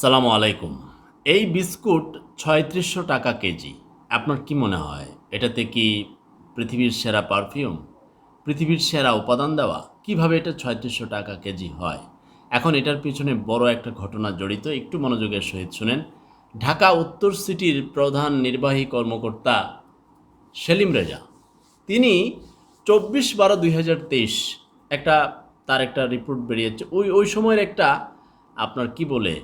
সালামু আলাইকুম। এই বিস্কুট ছয়ত্রিশশো টাকা কেজি। আপনার কি মনে হয়, এটাতে কি পৃথিবীর সেরা পারফিউম? পৃথিবীর সেরা উপাদান দেওয়া? কীভাবে এটা ছয়ত্রিশশো টাকা কেজি হয়? এখন এটার পিছনে বড় একটা ঘটনা জড়িত, একটু মনোযোগের সহিত শুনেন। ঢাকা উত্তর সিটির প্রধান নির্বাহী কর্মকর্তা সেলিম রেজা। তিনি চব্বিশ বারো দুই একটা, তার একটা রিপোর্ট বেরিয়েছে। ওই ওই সময়ের একটা, আপনার কি বলে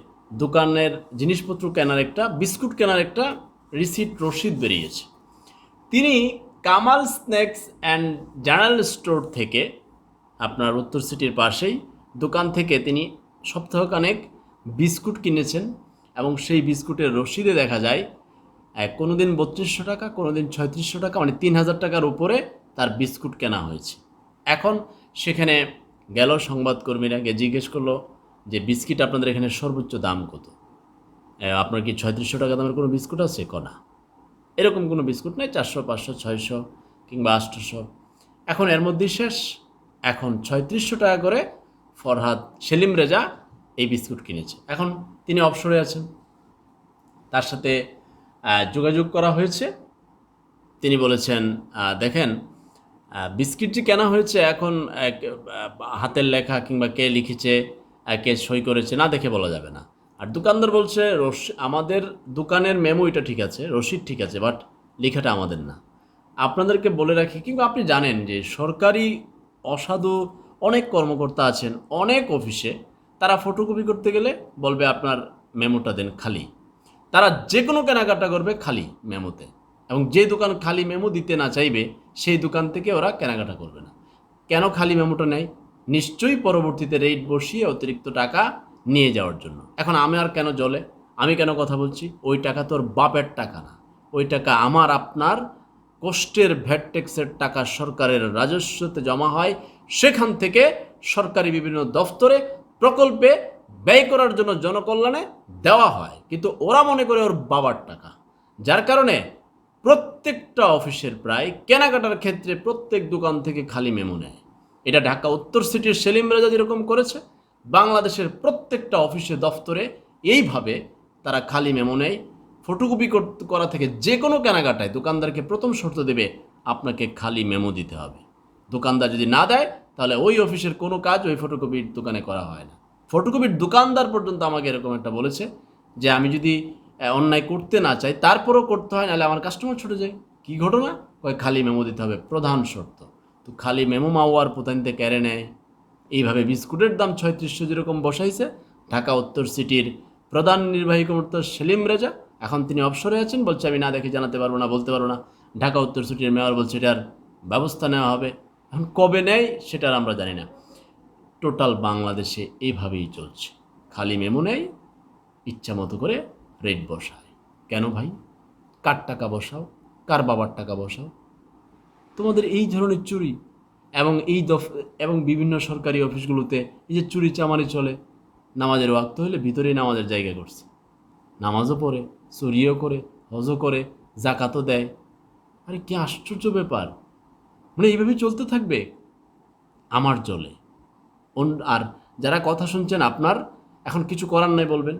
দোকানের জিনিসপত্র কেনার একটা, বিস্কুট কেনার একটা রিসিট রসিদ বেরিয়েছে। তিনি Kamal snacks and general store থেকে আপনার উত্তর সিটির পাশেই দোকান থেকে তিনি সপ্তাহখানেক বিস্কুট কিনেছেন এবং সেই বিস্কুটের রসিদে দেখা যায় কোনো দিন বত্রিশশো টাকা কোনো দিন ছয়ত্রিশশো টাকা মানে তিন হাজার টাকার উপরে তার বিস্কুট কেনা হয়েছে। এখন সেখানে গেল সংবাদকর্মীরা গিয়ে জিজ্ঞেস করল যে বিস্কিট আপনাদের এখানে সর্বোচ্চ দাম কত? আপনার কি ছয়ত্রিশশো টাকা দামের কোনো বিস্কুট আছে? কনা। এরকম কোনো বিস্কুট নেই চারশো পাঁচশো ছয়শো কিংবা আটশোশো। এখন এর মধ্যেই শেষ। এখন ছয়ত্রিশশো টাকা করে ফরহাদ সেলিম রেজা এই বিস্কুট কিনেছে। এখন তিনি অবসরে আছেন। তার সাথে যোগাযোগ করা হয়েছে। তিনি বলেছেন দেখেন আহ, বিস্কিট যে কেনা হয়েছে এখন হাতের লেখা কিংবা কে লিখেছে কে সই করেছে, না দেখে বলা যাবে না। আর দোকানদার বলছে আমাদের দোকানের মেমো এটা ঠিক আছে রসিদ ঠিক আছে বাট লেখাটা আমাদের না। আপনাদেরকে বলে রাখি, কিংবা আপনি জানেন যে সরকারি অসাধু অনেক কর্মকর্তা আছেন, অনেক অফিসে, তারা ফটোকপি করতে গেলে বলবে, আপনার মেমোটা দেন খালি। তারা যে কোনো কেনাকাটা করবে খালি মেমোতে এবং যে দোকান খালি মেমো দিতে না চাইবে, সেই দোকান থেকে ওরা কেনাকাটা করবে না। কেন খালি মেমোটা নেয়? নিশ্চয়ই পরবর্তীতে রেট বসিয়ে অতিরিক্ত টাকা নিয়ে যাওয়ার জন্য। এখন আমি আর কেন জলে? আমি কেন কথা বলছি? ওই টাকা তোর বাপের টাকা না। ওই টাকা আমার, আপনার কষ্টের ভ্যাট ট্যাক্সের টাকা সরকারের রাজস্বতে জমা হয়। সেখান থেকে সরকারি বিভিন্ন দফতরে প্রকল্পে ব্যয় করার জন্য জনকল্যাণে দেওয়া হয়। কিন্তু ওরা মনে করে ওর বাবার টাকা। যার কারণে প্রত্যেকটা অফিসের প্রায় কেনাকাটার ক্ষেত্রে প্রত্যেক দোকান থেকে খালি মেমো নেয়। এটা ঢাকা উত্তর সিটির সেলিম রাজা যেরকম করেছে, বাংলাদেশের প্রত্যেকটা অফিসে, দফতরে এইভাবে তারা খালি মেমো নেয় ফটোকপি কর- থেকে যে কোনো কেনাকাটায় দোকানদারকে প্রথম শর্ত দেবে, আপনাকে খালি মেমো দিতে হবে। দোকানদার যদি না দেয়, তাহলে ওই অফিসের কোনো কাজ ওই ফটোকপির দোকানে করা হয় না। ফটোকপির দোকানদার পর্যন্ত আমাকে এরকম একটা বলেছে যে, আমি যদি অন্যায় করতে না চাই, তারপরও করতে হয়, নাহলে আমার কাস্টমার ছুটে যায়। কী ঘটনা? কয়, খালি মেমো দিতে হবে। প্রধান শর্ত। তো খালি মেমো মাওয়ার পোতানিতে কেড়ে নেয়। এইভাবে বিস্কুটের দাম ছয়ত্রিশশো যেরকম বসাইছে, ঢাকা উত্তর সিটির প্রধান নির্বাহী কর্মকর্তা সেলিম রেজা, এখন তিনি অবসরে আছেন বলছে, আমি না দেখে জানাতে পারব না, বলতে পারব না। ঢাকা উত্তর সিটির মেয়র বলছে, এটার ব্যবস্থা নেওয়া হবে। এখন কবে নেয় সেটার আমরা জানি না। টোটাল বাংলাদেশে এইভাবেই চলছে। খালি মেমো নেয়, ইচ্ছা মতো করে রেট বসায়। কেন ভাই? কার টাকা বসাও? কার বাবার টাকা বসাও? তোমাদের এই ধরনের চুরি এবং এই দফ, এবং বিভিন্ন সরকারি অফিসগুলোতে এই যে চুরি চামারি চলে, নামাজের ওয়াক্ত হলে ভিতরেই নামাজের জায়গা করছে। নামাজও পড়ে, চুরিও করে, হজও করে জাকাতও দেয়। আরে কি আশ্চর্য ব্যাপার। মানে এইভাবে চলতে থাকবে? আমার জলে। আর যারা কথা শুনছেন আপনার, এখন কিছু করার নাই বলবেন।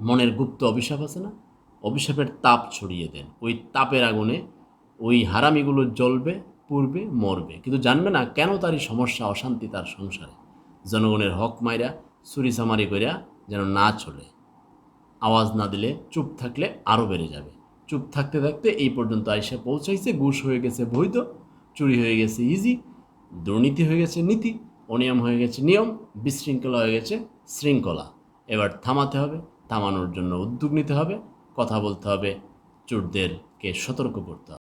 মনের গুপ্ত অভিশাপ আছে না? অভিশাপের তাপ ছড়িয়ে দেন। ওই তাপের আগুনে ওই হারামিগুলো জ্বলবে, পুড়বে, মরবে। কিন্তু জানবে না কেন তারই সমস্যা, অশান্তি তার সংসারে। জনগণের হক মাইরা, চুরি চামারি করিয়া যেন না চলে। আওয়াজ না দিলে চুপ থাকলে আরও বেড়ে যাবে। চুপ থাকতে থাকতে এই পর্যন্ত আইসে পৌঁছাইছে, ঘুষ হয়ে গেছে বৈধ, চুরি হয়ে গেছে ইজি দুর্নীতি হয়ে গেছে নীতি, অনিয়ম হয়ে গেছে নিয়ম, বিশৃঙ্খলা হয়ে গেছে শৃঙ্খলা। এবার থামাতে হবে, থামানোর জন্য উদ্যোগ নিতে হবে, কথা বলতে হবে, চোরদেরকে সতর্ক করতে হবে।